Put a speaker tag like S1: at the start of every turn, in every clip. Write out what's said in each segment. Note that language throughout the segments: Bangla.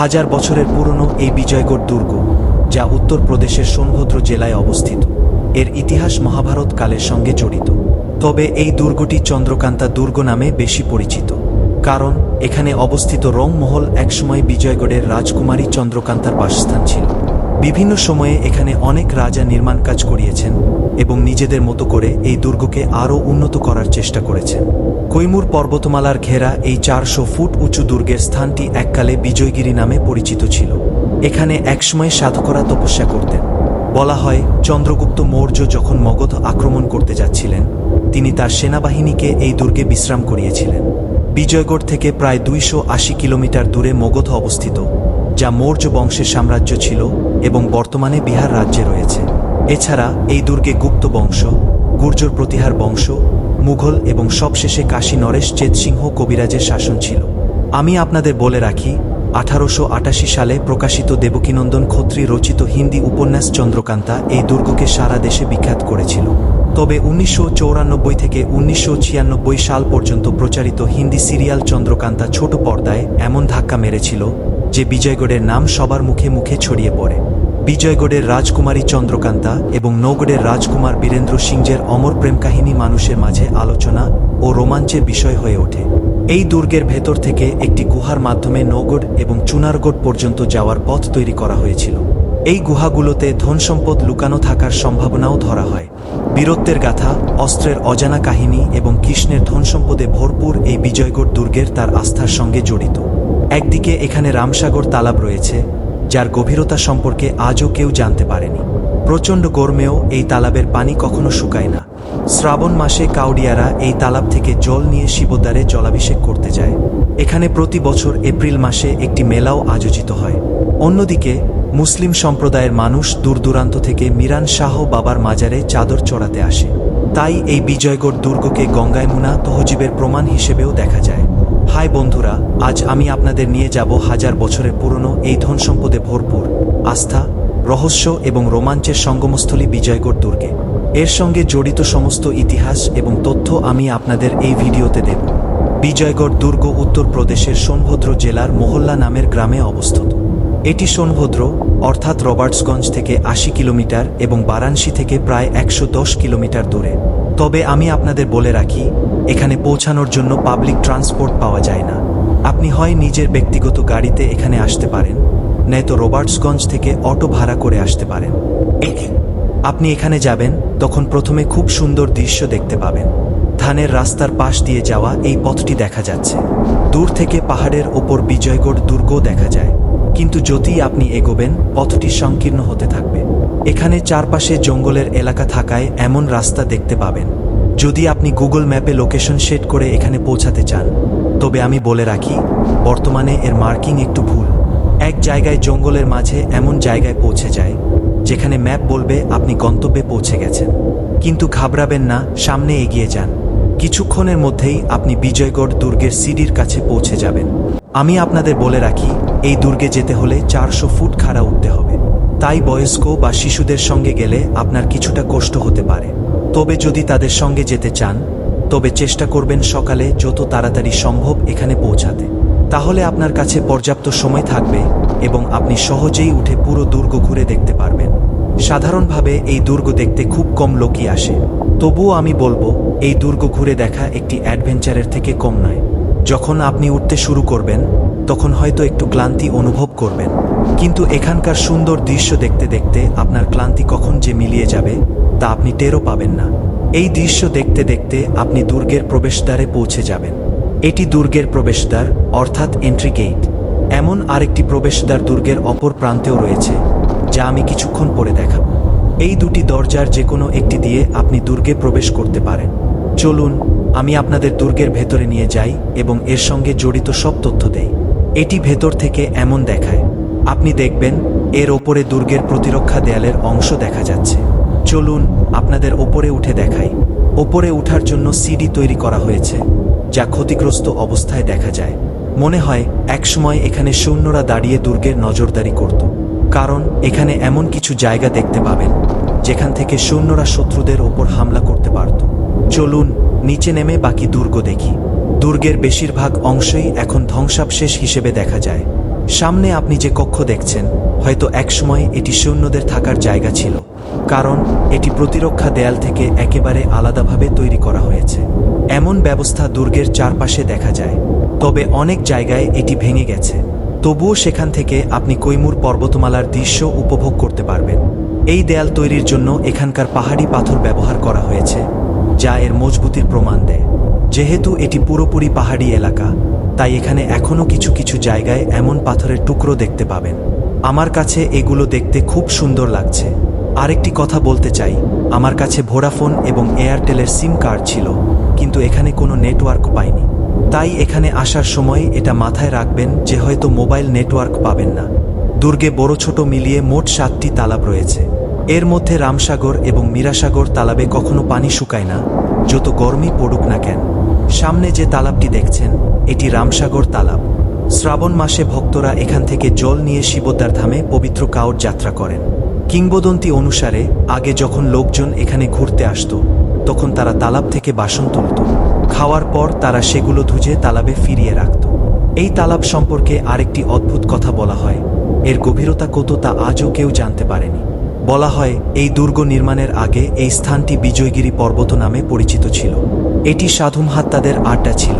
S1: হাজার বছরের পুরনো এই বিজয়গড় দুর্গ, যা উত্তরপ্রদেশের সোনভদ্র জেলায় অবস্থিত, এর ইতিহাস মহাভারত কালের সঙ্গে জড়িত। তবে এই দুর্গটি চন্দ্রকান্তা দুর্গ নামে বেশি পরিচিত, কারণ এখানে অবস্থিত রংমহল একসময় বিজয়গড়ের রাজকুমারী চন্দ্রকান্তার বাসস্থান ছিল। বিভিন্ন সময়ে এখানে অনেক রাজা নির্মাণ কাজ করিয়েছেন এবং নিজেদের মতো করে এই দুর্গকে আরও উন্নত করার চেষ্টা করেছেন। কৈমুর পর্বতমালার ঘেরা এই চারশো ফুট উঁচু দুর্গের স্থানটি এককালে বিজয়গিরি নামে পরিচিত ছিল। এখানে একসময় সাধকরা তপস্যা করতেন। বলা হয়, চন্দ্রগুপ্ত মৌর্য যখন মগধ আক্রমণ করতে যাচ্ছিলেন, তিনি তার সেনাবাহিনীকে এই দুর্গে বিশ্রাম করিয়েছিলেন। বিজয়গড় থেকে প্রায় দুইশো আশি কিলোমিটার দূরে মগধ অবস্থিত। যা মৌর্য বংশের সাম্রাজ্য ছিল এবং বর্তমানে বিহার রাজ্যে রয়েছে। এছাড়া এই দুর্গে গুপ্ত বংশ, গুর্জর প্রতিহার বংশ, মুঘল এবং সবশেষে কাশী নরেশ চেত সিংহ কবিরাজের শাসন ছিল। আমি আপনাদের বলে রাখি, আঠারোশো আটাশি সালে প্রকাশিত দেবকীনন্দন খত্রী রচিত হিন্দি উপন্যাস চন্দ্রকান্তা এই দুর্গকে সারা দেশে বিখ্যাত করেছিল। তবে উনিশশো থেকে উনিশশো ছিয়ানব্বই সাল পর্যন্ত প্রচারিত হিন্দি সিরিয়াল চন্দ্রকান্তা ছোট পর্দায় এমন ধাক্কা মেরেছিল যে বিজয়গড়ের নাম সবার মুখে মুখে ছড়িয়ে পড়ে। বিজয়গড়ের রাজকুমারী চন্দ্রকান্তা এবং নৌগড়ের রাজকুমার বীরেন্দ্র সিংজের অমর প্রেম কাহিনী মানুষের মাঝে আলোচনা ও রোমাঞ্চের বিষয় হয়ে ওঠে। এই দুর্গের ভেতর থেকে একটি গুহার মাধ্যমে নৌগড় এবং চুনারগড় পর্যন্ত যাওয়ার পথ তৈরি করা হয়েছিল। এই গুহাগুলোতে ধনসম্পদ লুকানো থাকার সম্ভাবনাও ধরা হয়। বীরত্বের গাথা, অস্ত্রের অজানা কাহিনী এবং কৃষ্ণের ধনসম্পদে ভরপুর এই বিজয়গড় দুর্গের তার আস্থার সঙ্গে জড়িত। একদিকে এখানে রামসাগর তালাব রয়েছে, যার গভীরতা সম্পর্কে আজও কেউ জানতে পারেনি। প্রচণ্ড গরমেও এই তালাবের পানি কখনো শুকায় না। শ্রাবণ মাসে কাউডিয়ারা এই তালাব থেকে জল নিয়ে শিবদ্বারে জলাভিষেক করতে যায়। এখানে প্রতি বছর এপ্রিল মাসে একটি মেলাও আয়োজিত হয়। অন্যদিকে মুসলিম সম্প্রদায়ের মানুষ দূরদূরান্ত থেকে মিরান শাহ বাবার মাজারে চাদর চড়াতে আসে। তাই এই বিজয়গড় দুর্গকে গঙ্গায়মুনা তহজিবের প্রমাণ হিসেবেও দেখা যায়। হাই বন্ধুরা, আজ আমি আপনাদের নিয়ে যাব হাজার বছরের পুরনো এই ধন সম্পদে ভরপুর, আস্থা, রহস্য এবং রোমাঞ্চের সঙ্গমস্থলী বিজয়গড় দুর্গে। এর সঙ্গে জড়িত সমস্ত ইতিহাস এবং তথ্য আমি আপনাদের এই ভিডিওতে দেব। বিজয়গড় দুর্গ উত্তরপ্রদেশের সোনভদ্র জেলার মোহল্লা নামের গ্রামে অবস্থিত। এটি সোনভদ্র অর্থাৎ রবার্টসগঞ্জ থেকে আশি কিলোমিটার এবং বারাণসী থেকে প্রায় একশো দশ কিলোমিটার দূরে। তবে আমি আপনাদের বলে রাখি এখানে পৌঁছানোর জন্য পাবলিক ট্রান্সপোর্ট পাওয়া যায় না। আপনি হয় নিজের ব্যক্তিগত গাড়িতে এখানে আসতে পারেন নয়তো রবার্টসগঞ্জ থেকে অটো ভাড়া করে আসতে পারেন। আপনি এখানে যাবেন তখন প্রথমে খুব সুন্দর দৃশ্য দেখতে পাবেন। ধানের রাস্তার পাশ দিয়ে যাওয়া এই পথটি দেখা যাচ্ছে। দূর থেকে পাহাড়ের ওপর বিজয়গড় দুর্গও দেখা যায়। কিন্তু যতই আপনি এগোবেন, পথটি সংকীর্ণ হতে থাকবে। এখানে চারপাশে জঙ্গলের এলাকা থাকায় এমন রাস্তা দেখতে পাবেন। যদি আপনি গুগল ম্যাপে লোকেশন সেট করে এখানে পৌঁছাতে চান। তবে আমি বলে রাখি, বর্তমানে এর মার্কিং একটু ভুল। এক জায়গায় জঙ্গলের মাঝে এমন জায়গায় পৌঁছে যায়, যেখানে ম্যাপ বলবে আপনি গন্তব্যে পৌঁছে গেছেন। কিন্তু ঘাবড়াবেন না, সামনে এগিয়ে যান। কিছুক্ষণের মধ্যেই আপনি বিজয়গড় দুর্গের সিডির কাছে পৌঁছে যাবেন। আমি আপনাদের বলে রাখি, এই দুর্গে যেতে হলে চারশো ফুট খাড়া উঠতে হবে। তাই বয়স্ক বা শিশুদের সঙ্গে গেলে আপনার কিছুটা কষ্ট হতে পারে। তবে যদি তাদের সঙ্গে যেতে চান, তবে চেষ্টা করবেন সকালে যত তাড়াতাড়ি সম্ভব এখানে পৌঁছাতে। তাহলে আপনার কাছে পর্যাপ্ত সময় থাকবে এবং আপনি সহজেই উঠে পুরো দুর্গ ঘুরে দেখতে পারবেন। সাধারণভাবে এই দুর্গ দেখতে খুব কম লোকই আসে। তবুও আমি বলব, এই দুর্গ ঘুরে দেখা একটি অ্যাডভেঞ্চারের থেকে কম নয়। যখন আপনি উঠতে শুরু করবেন, তখন হয়তো একটু ক্লান্তি অনুভব করবেন। কিন্তু এখানকার সুন্দর দৃশ্য দেখতে দেখতে আপনার ক্লান্তি কখন যে মিলিয়ে যাবে, তা আপনি টেরও পাবেন না। এই দৃশ্য দেখতে দেখতে আপনি দুর্গের প্রবেশদ্বারে পৌঁছে যাবেন। এটি দুর্গের প্রবেশদ্বার, অর্থাৎ এন্ট্রি গেট এমন আরেকটি প্রবেশদ্বার দুর্গের অপর প্রান্তেও রয়েছে, যা আমি কিছুক্ষণ পরে দেখাব। এই দুটি দরজার যে কোনো একটি দিয়ে আপনি দুর্গে প্রবেশ করতে পারেন। চলুন আমি আপনাদের দুর্গের ভেতরে নিয়ে যাই এবং এর সঙ্গে জড়িত সব তথ্য দেই। এটি ভেতর থেকে এমন দেখায়। আপনি দেখবেন, এর ওপরে দুর্গের প্রতিরক্ষা দেয়ালের অংশ দেখা যাচ্ছে। চলুন, আপনাদের ওপরে উঠে দেখাই। ওপরে উঠার জন্য সিডি তৈরি করা হয়েছে, যা ক্ষতিগ্রস্ত অবস্থায় দেখা যায়। মনে হয়, একসময় এখানে সৈন্যরা দাঁড়িয়ে দুর্গের নজরদারি করত। কারণ, এখানে এমন কিছু জায়গা দেখতে পাবেন, যেখান থেকে সৈন্যরা শত্রুদের ওপর হামলা করতে পারত। চলুন নিচে নেমে বাকি দুর্গ দেখি। দুর্গের বেশিরভাগ অংশই এখন ধ্বংসাবশেষ হিসেবে দেখা যায়। সামনে আপনি যে কক্ষ দেখছেন, হয়তো একসময় এটি সৈন্যদের থাকার জায়গা ছিল। কারণ এটি প্রতিরক্ষা দেয়াল থেকে একেবারে আলাদাভাবে তৈরি করা হয়েছে। এমন ব্যবস্থা দুর্গের চারপাশে দেখা যায়। তবে অনেক জায়গায় এটি ভেঙে গেছে। তবুও সেখান থেকে আপনি কৈমুর পর্বতমালার দৃশ্য উপভোগ করতে পারবেন। এই দেয়াল তৈরির জন্য এখানকার পাহাড়ি পাথর ব্যবহার করা হয়েছে। যা এর মজবুতির প্রমাণ দেয়। যেহেতু এটি পুরোপুরি পাহাড়ি এলাকা, তাই এখানে এখনও কিছু কিছু জায়গায় এমন পাথরের টুকরো দেখতে পাবেন। আমার কাছে এগুলো দেখতে খুব সুন্দর লাগছে। আরেকটি কথা বলতে চাই, আমার কাছে ভোডাফোন এবং এয়ারটেলের সিম কার্ড ছিল, কিন্তু এখানে কোনো নেটওয়ার্ক পাইনি। তাই এখানে আসার সময় এটা মাথায় রাখবেন যে হয়তো মোবাইল নেটওয়ার্ক পাবেন না। দুর্গে বড় ছোট মিলিয়ে মোট সাতটি তালাব রয়েছে। এর মধ্যে রামসাগর এবং মীরাসাগর তালাবে কখনো পানি শুকায় না, যত গরমই পড়ুক না কেন। সামনে যে তালাবটি দেখছেন, এটি রামসাগর তালাব। শ্রাবণ মাসে ভক্তরা এখান থেকে জল নিয়ে শিবদ্বার ধামে পবিত্র কাউর যাত্রা করেন। কিংবদন্তি অনুসারে, আগে যখন লোকজন এখানে ঘুরতে আসত, তখন তারা তালাব থেকে বাসন তুলত। খাওয়ার পর তারা সেগুলো ধুজে তালাবে ফিরিয়ে রাখত। এই তালাব সম্পর্কে আরেকটি অদ্ভুত কথা বলা হয়। এর গভীরতা কত তা আজও কেউ জানতে পারেনি। বলা হয়, এই দুর্গ নির্মাণের আগে এই স্থানটি বিজয়গিরি পর্বত নামে পরিচিত ছিল। এটি সাধুমহাত্মাদের আড্ডা ছিল।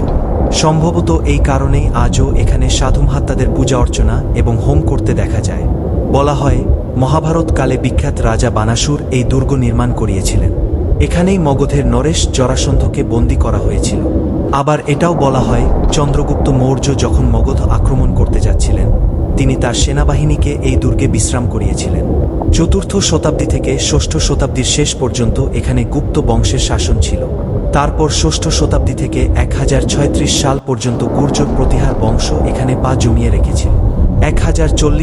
S1: সম্ভবত এই কারণেই আজও এখানে সাধুমহাত্মাদের পূজা অর্চনা এবং হোম করতে দেখা যায়। বলা হয়, মহাভারত কালে বিখ্যাত রাজা বানাসুর এই দুর্গ নির্মাণ করিয়েছিলেন। এখানেই মগধের নরেশ জরাসন্ধকে বন্দী করা হয়েছিল। আবার এটাও বলা হয়, চন্দ্রগুপ্ত মৌর্য যখন মগধ আক্রমণ করতে যাচ্ছিলেন, তিনি তার সেনাবাহিনীকে এই দুর্গে বিশ্রাম করিয়েছিলেন। চতুর্থ শতাব্দী থেকে ষষ্ঠ শতাব্দীর শেষ পর্যন্ত এখানে গুপ্ত বংশের শাসন ছিল। তারপর ষষ্ঠ শতাব্দী থেকে এক সাল পর্যন্ত গুর্জর প্রতিহার বংশ এখানে পা জমিয়ে রেখেছিল। এক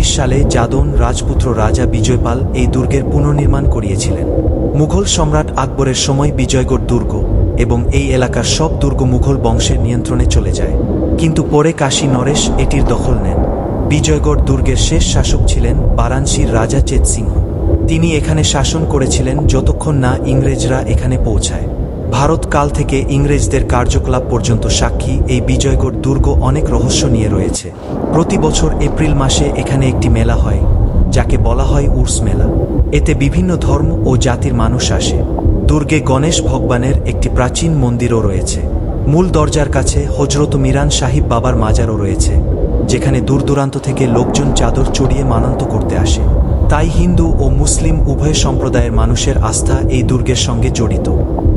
S1: সালে যাদন রাজপুত্র রাজা বিজয়পাল এই দুর্গের পুনর্নির্মাণ করিয়েছিলেন। মুঘল সম্রাট আকবরের সময় বিজয়গড় দুর্গ এবং এই এলাকার সব দুর্গ মুঘল বংশের নিয়ন্ত্রণে চলে যায়। কিন্তু পরে কাশী নরেশ এটির দখল নেন। বিজয়গড় দুর্গের শেষ শাসক ছিলেন বারাণসীর রাজা চেত সিংহ। তিনি এখানে শাসন করেছিলেন যতক্ষণ না ইংরেজরা এখানে পৌঁছায়। ভারতকাল থেকে ইংরেজদের কার্যকলাপ পর্যন্ত সাক্ষী এই বিজয়গড় দুর্গ অনেক রহস্য নিয়ে রয়েছে। প্রতি বছর এপ্রিল মাসে এখানে একটি মেলা হয়, যাকে বলা হয় উর্স মেলা। এতে বিভিন্ন ধর্ম ও জাতির মানুষ আসে। দুর্গে গণেশ ভগবানের একটি প্রাচীন মন্দিরও রয়েছে। মূল দরজার কাছে হজরত মিরান সাহিব বাবার মাজারও রয়েছে। যেখানে দূর দূরান্ত থেকে লোকজন চাদর চড়িয়ে মানান্ত করতে আসে। তাই হিন্দু ও মুসলিম উভয় সম্প্রদায়ের মানুষের আস্থা এই দুর্গের সঙ্গে জড়িত।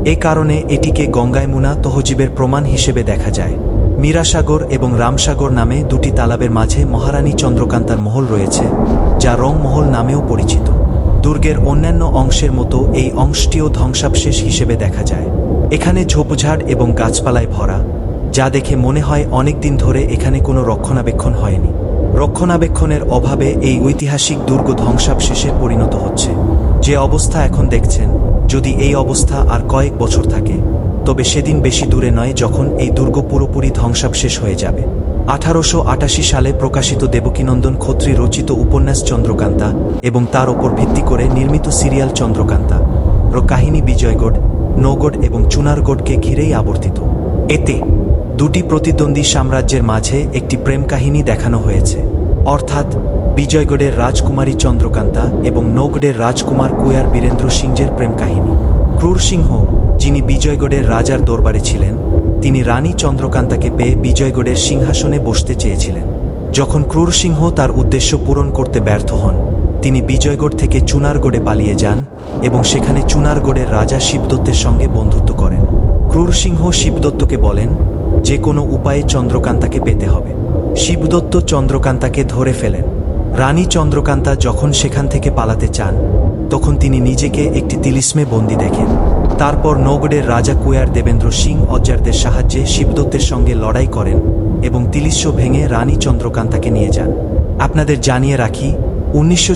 S1: এ কারণে এটিকে গঙ্গায়মুনা তহজিবের প্রমাণ হিসেবে দেখা যায়। মীরাসাগর এবং রামসাগর নামে দুটি তালাবের মাঝে মহারানী চন্দ্রকান্তার মহল রয়েছে, যা রংমহল নামেও পরিচিত। দুর্গের অন্যান্য অংশের মতো এই অংশটিও ধ্বংসাবশেষ হিসেবে দেখা যায়। এখানে ঝোপঝাড় এবং গাছপালায় ভরা। যা দেখে মনে হয় অনেক দিন ধরে এখানে কোনো রক্ষণাবেক্ষণ হয়নি। রক্ষণাবেক্ষণের অভাবে এই ঐতিহাসিক দুর্গ ধ্বংসাবশেষে পরিণত হচ্ছে। যে অবস্থা এখন দেখছেন, যদি এই অবস্থা আর কয়েক বছর থাকে, তবে সেদিন বেশি দূরে নয় যখন এই দুর্গ পুরোপুরি ধ্বংসাবশেষ হয়ে যাবে। আঠারোশো আটাশি সালে প্রকাশিত দেবকীনন্দন খত্রী রচিত উপন্যাস চন্দ্রকান্তা এবং তার ওপর ভিত্তি করে নির্মিত সিরিয়াল চন্দ্রকান্তা। র কাহিনী বিজয়গড়, নৌগড় এবং চুনারগড়কে ঘিরেই আবর্তিত। এতে দুটি প্রতিদ্বন্দ্বী সাম্রাজ্যের মাঝে একটি প্রেম কাহিনী দেখানো হয়েছে, অর্থাৎ বিজয়গড়ের রাজকুমারী চন্দ্রকান্তা এবং নৌগড়ের রাজকুমার কুয়ার বীরেন্দ্র সিংহের প্রেম কাহিনী। ক্রুর সিংহ, যিনি বিজয়গড়ের রাজার দরবারে ছিলেন, তিনি রানী চন্দ্রকান্তাকে পেয়ে বিজয়গড়ের সিংহাসনে বসতে চেয়েছিলেন। যখন ক্রুর সিংহ তার উদ্দেশ্য পূরণ করতে ব্যর্থ হন, তিনি বিজয়গড় থেকে চুনারগড়ে পালিয়ে যান এবং সেখানে চুনারগড়ের রাজা শিবদত্তের সঙ্গে বন্ধুত্ব করেন। ক্রুর সিংহ শিবদত্তকে বলেন যে কোনো উপায়ে চন্দ্রকান্তাকে পেতে হবে। শিবদত্ত চন্দ্রকান্তাকে ধরে ফেলেন। রানী চন্দ্রকান্তা যখন সেখান থেকে পালাতে চান, তখন তিনি নিজেকে একটি তিলিসমে বন্দি দেখেন। তারপর নগরের রাজা কুয়ার দেবেন্দ্র সিং অজ্জারদের সাহায্যে শিবদত্তের সঙ্গে লড়াই করেন এবং তিলিস্য ভেঙে রানী চন্দ্রকান্তাকে নিয়ে যান। আপনাদের জানিয়ে রাখি উনিশশো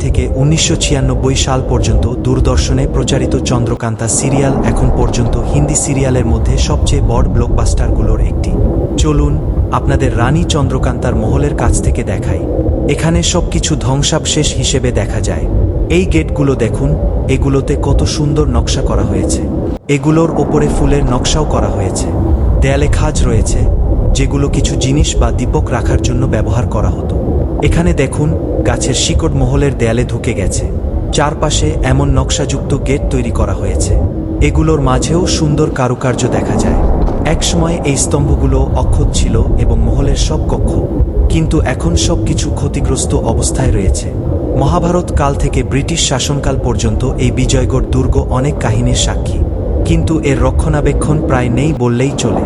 S1: থেকে উনিশশো ছিয়ানব্বই সাল পর্যন্ত দূরদর্শনে প্রচারিত চন্দ্রকান্তা সিরিয়াল এখন পর্যন্ত হিন্দি সিরিয়ালের মধ্যে সবচেয়ে বড় ব্লকবাস্টারগুলোর একটি। চলুন আপনাদের রানী চন্দ্রকান্তার মহলের কাছ থেকে দেখাই। এখানে সবকিছু ধ্বংসাবশেষ হিসেবে দেখা যায়। এই গেটগুলো দেখুন, এগুলোতে কত সুন্দর নকশা করা হয়েছে। এগুলোর ওপরে ফুলের নকশাও করা হয়েছে। দেয়ালে খাজ রয়েছে, যেগুলো কিছু জিনিস বা দীপক রাখার জন্য ব্যবহার করা হতো। এখানে দেখুন, গাছের শিকড় মহলের দেয়ালে ঢুকে গেছে। চারপাশে এমন নকশাযুক্ত গেট তৈরি করা হয়েছে। এগুলোর মাঝেও সুন্দর কারুকার্য দেখা যায়। একসময় এই স্তম্ভগুলো অক্ষত ছিল এবং মহলের সব কক্ষ। কিন্তু এখন সব কিছু ক্ষতিগ্রস্ত অবস্থায় রয়েছে। মহাভারত কাল থেকে ব্রিটিশ শাসনকাল পর্যন্ত এই বিজয়গড় দুর্গ অনেক কাহিনীর সাক্ষী। কিন্তু এর রক্ষণাবেক্ষণ প্রায় নেই বললেই চলে।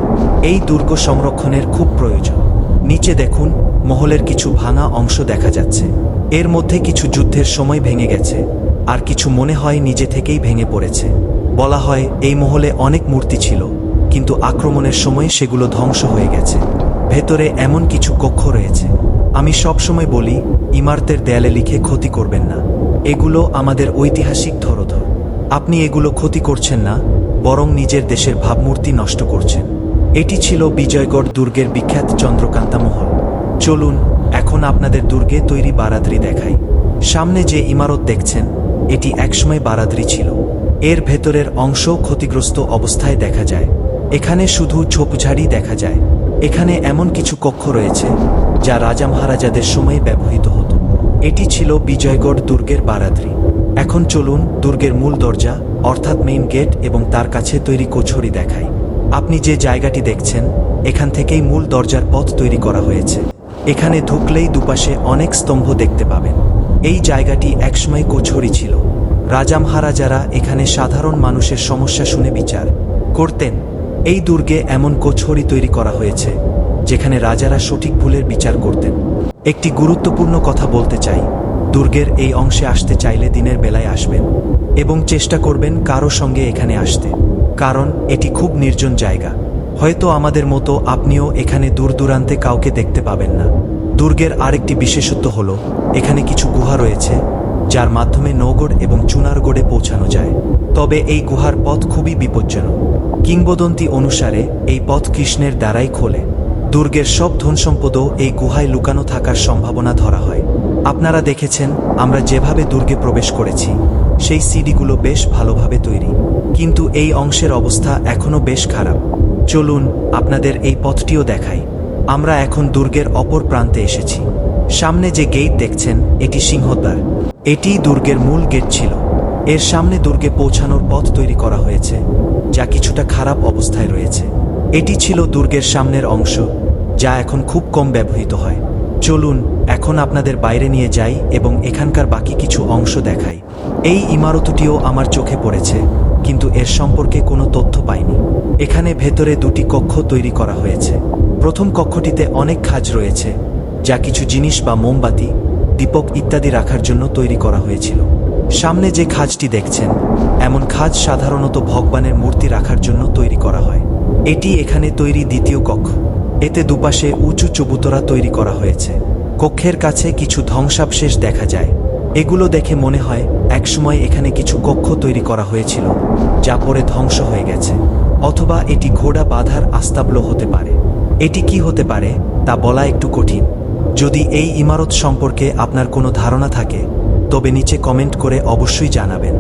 S1: এই দুর্গ সংরক্ষণের খুব প্রয়োজন। নিচে দেখুন মহলের কিছু ভাঙা অংশ দেখা যাচ্ছে। এর মধ্যে কিছু যুদ্ধের সময় ভেঙে গেছে, আর কিছু মনে হয় নিজে থেকেই ভেঙে পড়েছে। বলা হয়, এই মহলে অনেক মূর্তি ছিল, কিন্তু আক্রমণের সময় সেগুলো ধ্বংস হয়ে গেছে। ভেতরে এমন কিছু কক্ষ রয়েছে। আমি সবসময় বলি, ইমারতের দেয়ালে লিখে ক্ষতি করবেন না। এগুলো আমাদের ঐতিহাসিক ধরোধর। আপনি এগুলো ক্ষতি করছেন না, বরং নিজের দেশের ভাবমূর্তি নষ্ট করছেন। এটি ছিল বিজয়গড় দুর্গের বিখ্যাত চন্দ্রকান্তা মহল। চলুন, এখন আপনাদের দুর্গে তৈরি বারাদ্রি দেখাই। সামনে যে ইমারত দেখছেন, এটি একসময় বারাদ্রি ছিল। এর ভেতরের অংশ ক্ষতিগ্রস্ত অবস্থায় দেখা যায়। এখানে শুধু ঝোপঝাড়ি দেখা যায়। এখানে এমন কিছু কক্ষ রয়েছে, যা রাজা মহারাজাদের সময়ে ব্যবহৃত হতো। এটি ছিল বিজয়গড় দুর্গের বারাদ্রি। এখন চলুন, দুর্গের মূল দরজা, অর্থাৎ মেইন গেট এবং তার কাছে তৈরি কোছড়ি দেখায় আপনি যে জায়গাটি দেখছেন, এখান থেকেই মূল দরজার পথ তৈরি করা হয়েছে। এখানে ঢুকলেই দুপাশে অনেক স্তম্ভ দেখতে পাবেন। এই জায়গাটি একসময় কোছড়ি ছিল। রাজা মহারাজারা এখানে সাধারণ মানুষের সমস্যা শুনে বিচার করতেন। এই দুর্গে এমন কোছড়ি তৈরি করা হয়েছে, যেখানে রাজারা সঠিক ভুলের বিচার করতেন। একটি গুরুত্বপূর্ণ কথা বলতে চাই। দুর্গের এই অংশে আসতে চাইলে দিনের বেলায় আসবেন এবং চেষ্টা করবেন কারও সঙ্গে এখানে আসতে। কারণ এটি খুব নির্জন জায়গা। হয়তো আমাদের মতো আপনিও এখানে দূর দূরান্তে কাউকে দেখতে পাবেন না। দুর্গের আরেকটি বিশেষত্ব হল, এখানে কিছু গুহা রয়েছে, যার মাধ্যমে নৌগড় এবং চুনারগড়ে পৌঁছানো যায়। তবে এই গুহার পথ খুবই বিপজ্জনক। কিংবদন্তি অনুসারে, এই পথ কৃষ্ণের দ্বারাই খোলে। দুর্গের সব ধনসম্পদও এই গুহায় লুকানো থাকার সম্ভাবনা ধরা হয়। আপনারা দেখেছেন, আমরা যেভাবে দুর্গে প্রবেশ করেছি, সেই সিডিগুলো বেশ ভালোভাবে তৈরি। কিন্তু এই অংশের অবস্থা এখনও বেশ খারাপ। চলুন আপনাদের এই পথটিও দেখাই। আমরা এখন দুর্গের অপর প্রান্তে এসেছি। সামনে যে গেট দেখছেন, এটি সিংহদ্বার। এটিই দুর্গের মূল গেট ছিল। এর সামনে দুর্গে পৌঁছানোর পথ তৈরি করা হয়েছে, যা কিছুটা খারাপ অবস্থায় রয়েছে। এটি ছিল দুর্গের সামনের অংশ, যা এখন খুব কম ব্যবহৃত হয়। চলুন, এখন আপনাদের বাইরে নিয়ে যাই এবং এখানকার বাকি কিছু অংশ দেখাই। এই ইমারতটিও আমার চোখে পড়েছে, কিন্তু এর সম্পর্কে কোনো তথ্য পাইনি। এখানে ভেতরে দুটি কক্ষ তৈরি করা হয়েছে। প্রথম কক্ষটিতে অনেক খাজ রয়েছে, যা কিছু জিনিস বা মোমবাতি, দীপক ইত্যাদি রাখার জন্য তৈরি করা হয়েছিল। সামনে যে খাজটি দেখছেন, এমন খাজ সাধারণত ভগবানের মূর্তি রাখার জন্য তৈরি করা হয়। এটি এখানে তৈরি দ্বিতীয় কক্ষ। এতে দুপাশে উঁচু চবুতরা তৈরি করা হয়েছে। কক্ষের কাছে কিছু ধ্বংসাবশেষ দেখা যায়। এগুলো দেখে মনে হয় একসময় এখানে কিছু কক্ষ তৈরি করা হয়েছিল, যা পরে ধ্বংস হয়ে গেছে, অথবা এটি ঘোড়া বাঁধার আস্তাবল হতে পারে। এটি কি হতে পারে, তা বলা একটু কঠিন। যদি এই ইমারত সম্পর্কে আপনার কোনো ধারণা থাকে, তবে নিচে কমেন্ট করে অবশ্যই জানাবেন।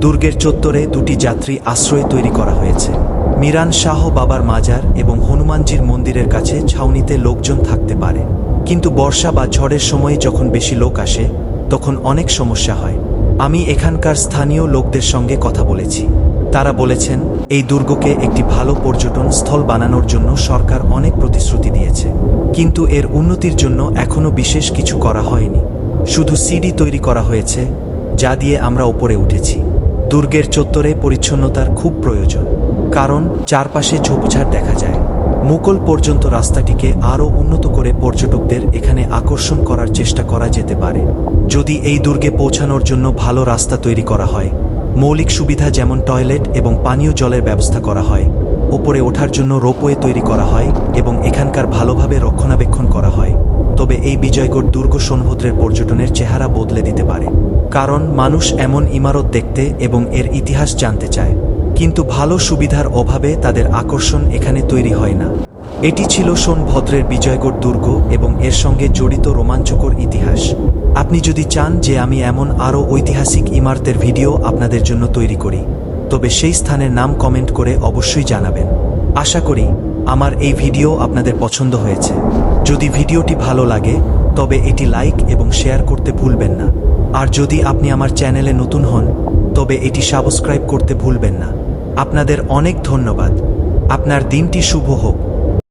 S1: দুর্গের চত্বরে দুটি যাত্রী আশ্রয় তৈরি করা হয়েছে। মিরান শাহ বাবার মাজার এবং হনুমানজির মন্দিরের কাছে ছাউনিতে লোকজন থাকতে পারে। কিন্তু বর্ষা বা ঝড়ের সময় যখন বেশি লোক আসে তখন অনেক সমস্যা হয়। আমি এখানকার স্থানীয় লোকদের সঙ্গে কথা বলেছি। তারা বলেছেন, এই দুর্গকে একটি ভালো পর্যটন স্থল বানানোর জন্য সরকার অনেক প্রতিশ্রুতি দিয়েছে। কিন্তু এর উন্নতির জন্য এখনও বিশেষ কিছু করা হয়নি। শুধু সিডি তৈরি করা হয়েছে, যা দিয়ে আমরা ওপরে উঠেছি। দুর্গের চত্বরে পরিচ্ছন্নতার খুব প্রয়োজন। কারণ চারপাশে ঝোপঝাড় দেখা যায়। মুকল পর্যন্ত রাস্তাটিকে আরও উন্নত করে পর্যটকদের এখানে আকর্ষণ করার চেষ্টা করা যেতে পারে। যদি এই দুর্গে পৌঁছানোর জন্য ভালো রাস্তা তৈরি করা হয়, মৌলিক সুবিধা যেমন টয়লেট এবং পানীয় জলের ব্যবস্থা করা হয়, ওপরে ওঠার জন্য রোপওয়ে তৈরি করা হয় এবং এখানকার ভালোভাবে রক্ষণাবেক্ষণ করা হয়, তবে এই বিজয়গড় দুর্গ সোনভদ্রের পর্যটনের চেহারা বদলে দিতে পারে। কারণ মানুষ এমন ইমারত দেখতে এবং এর ইতিহাস জানতে চায়। কিন্তু ভালো সুবিধার অভাবে তাদের আকর্ষণ এখানে তৈরি হয় না। এটি ছিল সোনভদ্রের বিজয়গড় দুর্গ এবং এর সঙ্গে জড়িত রোমাঞ্চকর ইতিহাস। আপনি যদি চান যে আমি এমন আরও ঐতিহাসিক ইমারতের ভিডিও আপনাদের জন্য তৈরি করি, তবে সেই স্থানের নাম কমেন্ট করে অবশ্যই জানাবেন। আশা করি, আমার এই ভিডিও আপনাদের পছন্দ হয়েছে। যদি ভিডিওটি ভালো লাগে, তবে এটি লাইক এবং শেয়ার করতে ভুলবেন না। আর যদি আপনি আমার চ্যানেলে নতুন হন, তবে এটি সাবস্ক্রাইব করতে ভুলবেন না। আপনাদের অনেক ধন্যবাদ। আপনার দিনটি শুভ হোক।